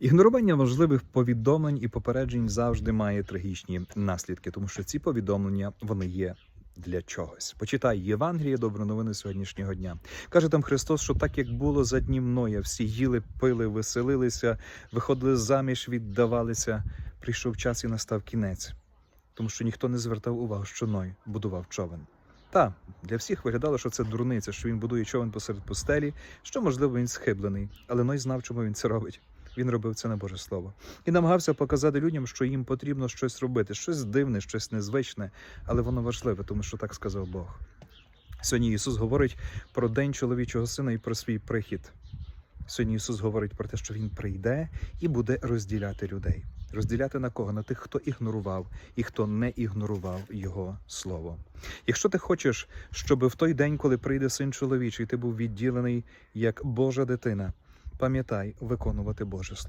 Ігнорування важливих повідомлень і попереджень завжди має трагічні наслідки, тому що ці повідомлення вони є для чогось. Почитай Євангеліє, добру новини сьогоднішнього дня. Каже там Христос, що так як було за днів Ноя, всі їли, пили, веселилися, виходили заміж, віддавалися. Прийшов час і настав кінець, тому що ніхто не звертав увагу, що Ной будував човен. Та для всіх виглядало, що це дурниця, що він будує човен посеред пустелі, що можливо він схиблений, але Ной знав, чому він це робить. Він робив це на Боже Слово і намагався показати людям, що їм потрібно щось робити, щось дивне, щось незвичне, але воно важливе, тому що так сказав Бог. Сьогодні Ісус говорить про день чоловічого сина і про свій прихід. Сьогодні Ісус говорить про те, що Він прийде і буде розділяти людей. Розділяти на кого? На тих, хто ігнорував і хто не ігнорував Його слово. Якщо ти хочеш, щоб в той день, коли прийде син чоловічий, ти був відділений як Божа дитина, пам'ятай виконувати Боже Слово.